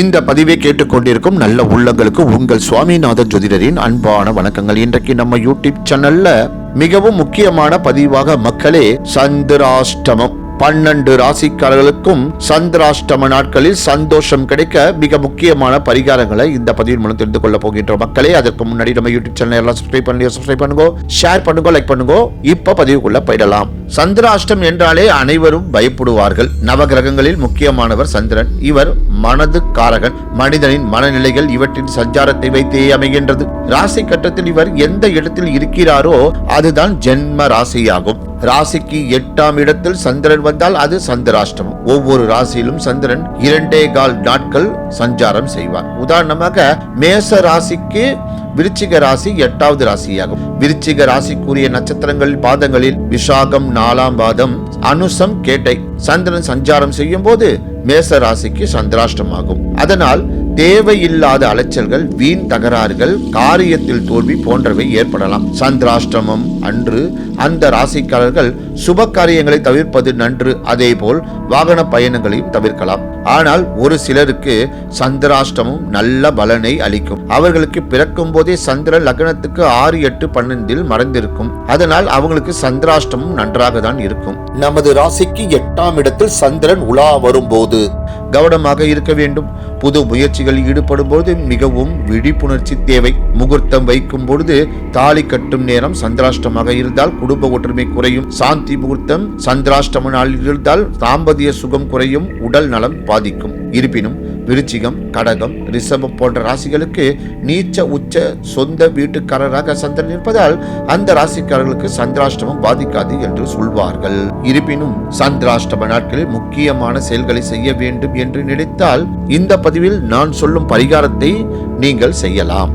இந்த பதிவை கேட்டுக்கொண்டிருக்கும் நல்ல உள்ளங்களுக்கு உங்கள் சுவாமிநாதன் ஜோதிடரின் அன்பான வணக்கங்கள். இன்றைக்கு நம்ம யூடியூப் சேனல்ல மிகவும் முக்கியமான பதிவாக மக்களே சந்திராஷ்டமம். பன்னெண்டு ராசிக்காரர்களுக்கும் சந்திராஷ்டம நாட்களில் சந்தோஷம் கிடைக்க மிக முக்கியமான பரிகாரங்களை இந்த பதிவின் மூலம் தெரிந்து கொள்ள போகின்ற மக்களே அதற்கு முன்னாடி நம்ம யூடியூப் சேனல் எல்லாம் சப்ஸ்கிரைப் பண்ணி சப்ஸ்கிரைப் பண்ணுங்க ஷேர் பண்ணுங்க லைக் பண்ணுங்க இப்ப பதிவுக்குள்ள போயிடலாம். சந்திராஷ்டம் என்றாலே அனைவரும் பயப்படுவார்கள். நவகிரகங்களில் முக்கியமானவர் சந்திரன். இவர் மனது காரகன் மனிதனின் மனநிலைகள் இவற்றின் சஞ்சாரத்தை வைத்தே அமைகின்றது. ராசி கட்டத்தில் இவர் எந்த இடத்தில் இருக்கிறாரோ அதுதான் ஜென்ம ராசியாகும். ராசிக்கு எட்டாம் இடத்தில் சந்திரன் வந்தால் அது சந்திராஷ்டமம். ஒவ்வொரு ராசியிலும் சந்திரன் இரண்டே கால் நாட்கள் சஞ்சாரம் செய்வார். உதாரணமாக மேச ராசிக்கு விருச்சிக ராசி எட்டாவது ராசியாகும். விருச்சிக ராசிக்குரிய நட்சத்திரங்கள் பாதங்களில் விஷாகம் நாலாம் பாதம் அனுசம் கேட்டை. சந்திரன் சஞ்சாரம் செய்யும் போது மேச ராசிக்கு சந்திராஷ்டமாகும் அதனால் தேவையில்லாத அலைச்சல்கள் வீண் தகராறுகள் காரியத்தில் தோல்வி போன்றவை ஏற்படலாம். சந்திராஷ்டமம் அன்று அந்த ராசிக்காரர்கள் சுப காரியங்களை தவிர்ப்பது நன்று. அதேபோல் வாகன பயணங்களையும் தவிர்க்கலாம். ஆனால் ஒரு சிலருக்கு சந்திராஷ்டமம் நல்ல பலனை அளிக்கும். அவர்களுக்கு பிறக்கும் போதே சந்திரன் லக்னத்துக்கு ஆறு எட்டு பன்னெண்டில் மறைந்திருக்கும். அதனால் அவங்களுக்கு சந்திராஷ்டமம் நன்றாக தான் இருக்கும். நமது ராசிக்கு எட்டாம் இடத்தில் சந்திரன் உலா வரும்போது கவனமாக இருக்க வேண்டும். புது முயற்சிகளில் ஈடுபடும் பொழுது மிகவும் விழிப்புணர்ச்சி தேவை. முகூர்த்தம் வைக்கும் பொழுது தாலி கட்டும் நேரம் சந்திராஷ்டமாக இருந்தால் குடும்ப ஒற்றுமை குறையும். சாந்தி முகூர்த்தம் சந்திராஷ்டம நாளில் இருந்தால் தாம்பதிய சுகம் குறையும். உடல் நலம் பாதிக்கும். இருப்பினும் விருச்சிகம் கடகம் ரிஷபம் போன்ற ராசிகளுக்கு நீச்ச உச்ச சொந்த வீட்டுக்காரராக சந்திரன் இருப்பதால் அந்த ராசிக்காரர்களுக்கு சந்திராஷ்டமம் பாதிக்காது என்று சொல்வார்கள். இருப்பினும் சந்திராஷ்டம நாட்களில் முக்கியமான செயல்களை செய்ய வேண்டும் என்று நினைத்தால் இந்த பதிவில் நான் சொல்லும் பரிகாரத்தை நீங்கள் செய்யலாம்.